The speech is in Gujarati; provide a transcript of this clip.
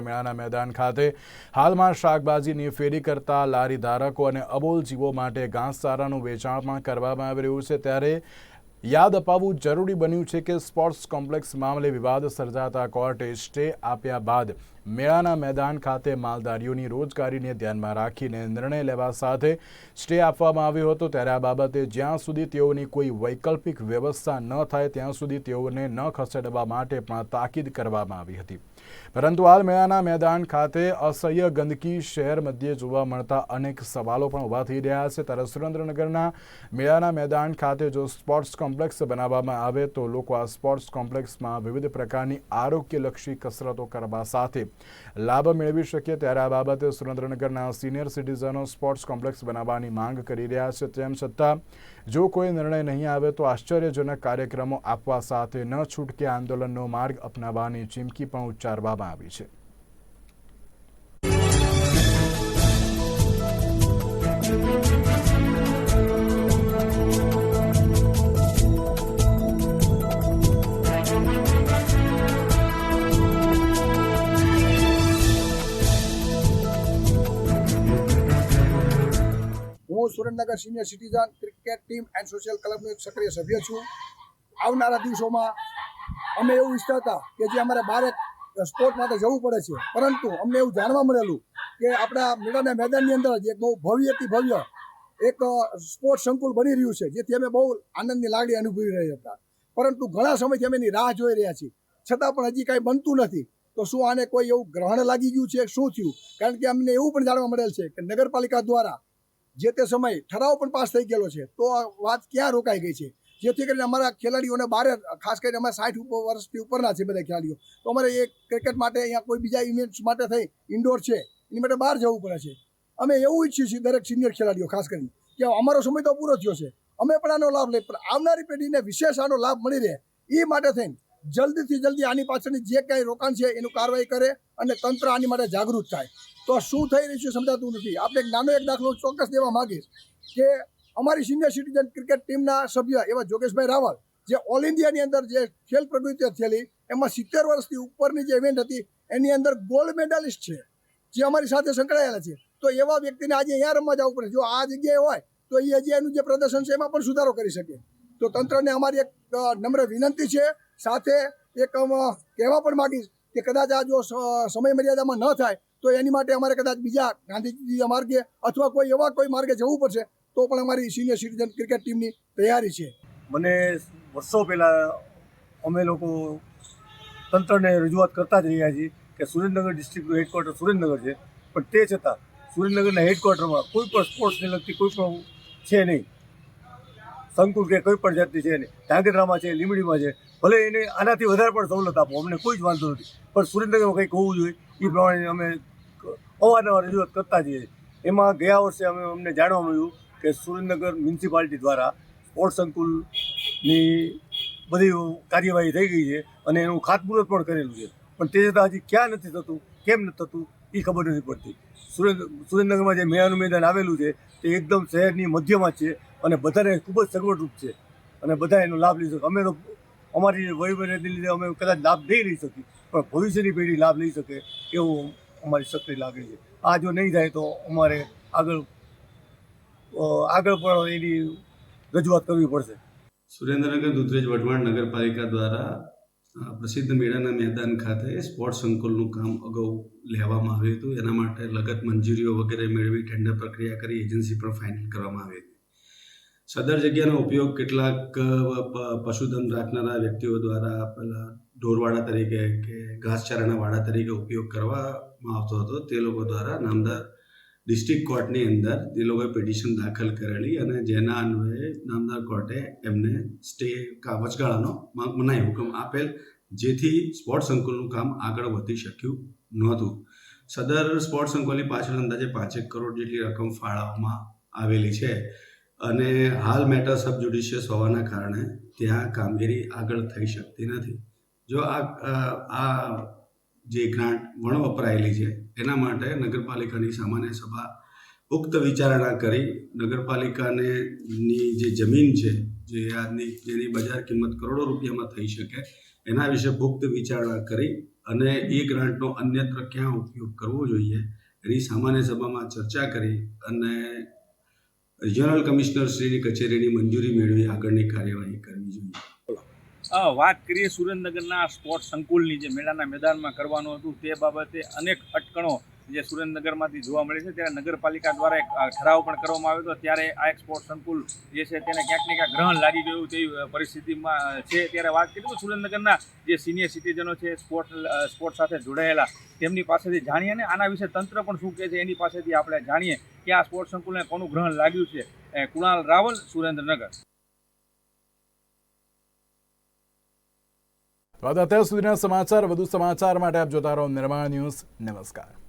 મેળાના મેદાન ખાતે હાલમાં શાકભાજીની ફેરી કરતા લારી ધારકો અને અબોલ જીવો માટે ઘાસચારાનું વેચાણ પણ કરવામાં આવી રહ્યું છે. ત્યારે યાદ અપાવવું જરૂરી બન્યું છે કે સ્પોર્ટ્સ કોમ્પ્લેક્સ મામલે વિવાદ સર્જાતા કોર્ટે સ્ટે આપ્યા બાદ મેળાના મેદાન ખાતે માલધારીઓની રોજગારીને ધ્યાનમાં રાખીને નિર્ણય લેવા સાથે સ્ટે આપવામાં આવ્યો હતો. ત્યારે આ બાબતે જ્યાં સુધી તેઓની કોઈ વૈકલ્પિક વ્યવસ્થા ન થાય, ત્યાં સુધી તેઓને ન ખસેડવા માટે પણ તાકીદ કરવામાં આવી હતી. પરંતુ હાલ મેળાના મેદાન ખાતે અસહ્ય ગંદકી શહેર મધ્યે જોવા મળતા અનેક સવાલો પણ ઊભા થઈ રહ્યા છે. ત્યારે સુરેન્દ્રનગરના મેળાના મેદાન ખાતે જો સ્પોર્ટ્સ કોમ્પ્લેક્સ બનાવવામાં આવે તો લોકો આ સ્પોર્ટ્સ કોમ્પ્લેક્સમાં વિવિધ પ્રકારની આરોગ્યલક્ષી કસરતો કરવા સાથે લાભ મેળવી શકે ત્યારે આ બાબતે સુરેન્દ્રનગરના સિનિયર સિટીઝનો સ્પોર્ટ્સ કોમ્પ્લેક્સ બનાવવાની માંગ કરી રહ્યા છે. તેમ છતાં, જો કોઈ નિર્ણય નહીં આવે તો આશ્ચર્યજનક કાર્યક્રમો આપવા સાથે ન છૂટકે આંદોલનનો માર્ગ અપનાવવાની ચીમકી પણ ઉચ્ચારવામાં આવી છે. હું Surendranagar senior citizen cricket team and social ક્લબનો એક સક્રિય સભ્ય છું. આવનારા દિવસોમાં અમે એવું ઈચ્છતા કે જે અમારે બારે સ્પોર્ટ માટે જવું પડે છે, પરંતુ અમને એવું જાણવા મળેલું કે આપણા મેળાના મેદાનની અંદર જ એક બહુ ભવ્યથી ભવ્ય એક સ્પોર્ટ સંકુલ બની રહ્યું છે, જેથી અમે બહુ આનંદની લાગણી અનુભવી રહ્યા હતા. પરંતુ ઘણા સમયથી અમે એની રાહ જોઈ રહ્યા છીએ. છતાં પણ હજી કાંઈ બનતું નથી. તો શું આને કોઈ એવું ગ્રહણ લાગી ગયું છે? શું થયું? કારણ કે અમને એવું પણ જાણવા મળેલ છે કે નગરપાલિકા દ્વારા જે તે સમય ઠરાવ પણ પાસ થઈ ગયેલો છે, તો આ વાત ક્યાં રોકાઈ ગઈ છે? જેથી કરીને અમારા ખેલાડીઓને બારે, ખાસ કરીને અમારા સાઠ ઉપર વર્ષથી ઉપરના છે બધા ખેલાડીઓ. તો અમારે એ ક્રિકેટ માટે અહીંયા કોઈ બીજા ઇવેન્ટ્સ માટે થઈ ઇન્ડોર છે, એની માટે બહાર જવું પડે છે. અમે એવું ઈચ્છીએ છીએ દરેક સિનિયર ખેલાડીઓ, ખાસ કરીને, કે અમારો સમય તો પૂરો થયો છે. અમે પણ આનો લાભ લઈએ, પણ આવનારી પેઢીને વિશેષ આનો લાભ મળી રહે એ માટે થઈને જલ્દીથી જલ્દી આની પાછળની જે કાંઈ રોકાણ છે, એનું કાર્યવાહી કરે અને તંત્ર આની માટે જાગૃત થાય. તો શું થઈ રહ્યું છે સમજાતું નથી. આપણે એક નાનો એક દાખલો ચોક્કસ દેવા માંગીશ કે અમારી સિનિયર સિટીઝન ક્રિકેટ ટીમના સભ્ય એવા જોગેશભાઈ રાવલ, જે ઓલ ઇન્ડિયાની અંદર જે ખેલ પ્રવૃત્તિઓ થયેલી, એમાં સિત્તેર વર્ષથી ઉપરની જે ઇવેન્ટ હતી, એની અંદર ગોલ્ડ મેડાલિસ્ટ છે, જે અમારી સાથે સંકળાયેલા છે. તો એવા વ્યક્તિને આજે અહીંયા રમવા જવું પડે. જો આ જગ્યાએ હોય, તો એ હજી એનું જે પ્રદર્શન છે એમાં પણ સુધારો કરી શકે. તો તંત્રને અમારી એક નમ્ર વિનંતી છે. સાથે એક કહેવા પણ માગીશ કે કદાચ આ જો સમય મર્યાદામાં ન થાય, તો એની માટે અમારે કદાચ બીજા ગાંધીજી માર્ગે અથવા કોઈ એવા કોઈ માર્ગે જવું પડશે, તો પણ અમારી સિનિયર સિટીઝન ક્રિકેટ ટીમની તૈયારી છે. મને વર્ષો પહેલાં અમે લોકો તંત્રને રજૂઆત કરતા જ રહ્યા છીએ કે સુરેન્દ્રનગર ડિસ્ટ્રિક્ટનું હેડક્વાર્ટર સુરેન્દ્રનગર છે, પણ તે છતાં સુરેન્દ્રનગરના હેડક્વાર્ટરમાં કોઈ પણ સ્પોર્ટ્સને લગતી કોઈ પણ છે નહીં. સંકુલ કે કોઈ પણ જાતની છે નહીં ધાંગધ્રામાં છે લીમડીમાં છે. ભલે એને આનાથી વધારે પણ સવલત આપો, અમને કોઈ જ વાંધો નથી. પણ સુરેન્દ્રનગરમાં કંઈક હોવું જોઈએ, એ પ્રમાણે અમે અવારનવાર રજૂઆત કરતા જઈએ. એમાં ગયા વર્ષે અમે અમને જાણવા મળ્યું કે સુરેન્દ્રનગર મ્યુનિસિપાલિટી દ્વારા સ્પોર્ટ સંકુલની બધી કાર્યવાહી થઈ ગઈ છે અને એનું ખાતમુહૂર્ત પણ કરેલું છે. પણ તે છતાં હજી ક્યાં નથી થતું, કેમ નથી થતું એ ખબર નથી પડતી. સુરેન્દ્ર, સુરેન્દ્રનગરમાં જે મેળાનું મેદાન આવેલું છે, તે એકદમ શહેરની મધ્યમાં છે અને બધાને ખૂબ જ સગવડરૂપ છે. અને બધા એનો લાભ શકે અમે તો અમારી વહીવટને લીધે અમે કદાચ લાભ નહીં લઈ શકીએ, પણ ભવિષ્યની પેઢી લાભ લઈ શકે એવું અમારી સક્રિય લાગણી છે. આ જો નહીં થાય તો અમારે આગળ આગળ પણ એની રજૂઆત કરવી પડશે. સુરેન્દ્રનગર, દુધરેજ વઢવાણ નગરપાલિકા દ્વારા પ્રસિદ્ધ મેળાના મેદાન ખાતે સ્પોર્ટ્સ સંકુલનું કામ અગાઉ લેવામાં આવ્યું હતું. એના માટે લગત મંજૂરીઓ વગેરે મેળવી ટેન્ડર પ્રક્રિયા કરી એજન્સી પણ ફાઇનલ કરવામાં આવી હતી. સદર જગ્યાનો ઉપયોગ કેટલાક પશુધન રાખનારા વ્યક્તિઓ દ્વારા પેલા ઢોરવાડા તરીકે કે ઘાસચારાના વાડા તરીકે ઉપયોગ કરવામાં આવતો હતો. તે લોકો દ્વારા નામદાર ડિસ્ટ્રિક્ટ કોર્ટની અંદર તે લોકોએ પિટિશન દાખલ કરેલી અને જેના અન્વયે નામદાર કોર્ટે એમને સ્ટે, કા, વચગાળાનો મનાઈ હુકમ આપેલ. જેથી સ્પોર્ટ સંકુલનું કામ આગળ વધી શક્યું નહોતું. સદર સ્પોર્ટ સંકુલની પાછળ અંદાજે પાંચેક કરોડ જેટલી રકમ ફાળવવામાં આવેલી છે અને હાલ મેટર સબ જ્યુડિશિયસ હોવાના કારણે ત્યાં કામગીરી આગળ થઈ શકતી નથી. જો આ આ જે ગ્રાન્ટ વણ વપરાયેલી છે, એના માટે નગરપાલિકાની સામાન્ય સભા પુખ્ત વિચારણા કરી નગરપાલિકાને ની જે જમીન છે, જે આજની જેની બજાર કિંમત કરોડો રૂપિયામાં થઈ શકે એના વિશે પુખ્ત વિચારણા કરી અને એ ગ્રાન્ટનો અન્યત્ર ક્યાં ઉપયોગ કરવો જોઈએ એની સામાન્ય સભામાં ચર્ચા કરી અને રિજનલ કમિશનર શ્રીની કચેરીની મંજૂરી મેળવી આગળની કાર્યવાહી કરવી જોઈએ. વાત કરીએ સુરેન્દ્રનગરના સ્પોર્ટ સંકુલની જે મેળાના મેદાનમાં કરવાનું હતું તે બાબતે અનેક અટકણો જે સુરેન્દ્રનગરમાંથી જોવા મળે છે, ત્યારે નગરપાલિકા દ્વારા એક ઠરાવ પણ કરવામાં આવ્યો હતો. ત્યારે આ એક સ્પોર્ટ સંકુલ જે છે, તેને ક્યાંક ને ક્યાંક ગ્રહણ લાગી ગયું તેવી પરિસ્થિતિમાં છે. ત્યારે વાત કરી તો સુરેન્દ્રનગરના જે સિનિયર સિટીઝનો છે સ્પોર્ટ સ્પોર્ટ સાથે જોડાયેલા, તેમની પાસેથી જાણીએ અને આના વિશે તંત્ર પણ શું કહે છે, એની પાસેથી આપણે જાણીએ કે આ સ્પોર્ટ સંકુલને કોનું ગ્રહણ લાગ્યું છે. કુણાલ રાવલ, સુરેન્દ્રનગર. તો અત્યાર સુધીના સમાચાર. વધુ સમાચાર માટે આપ જોતા રહો નિર્માણ ન્યૂઝ. નમસ્કાર.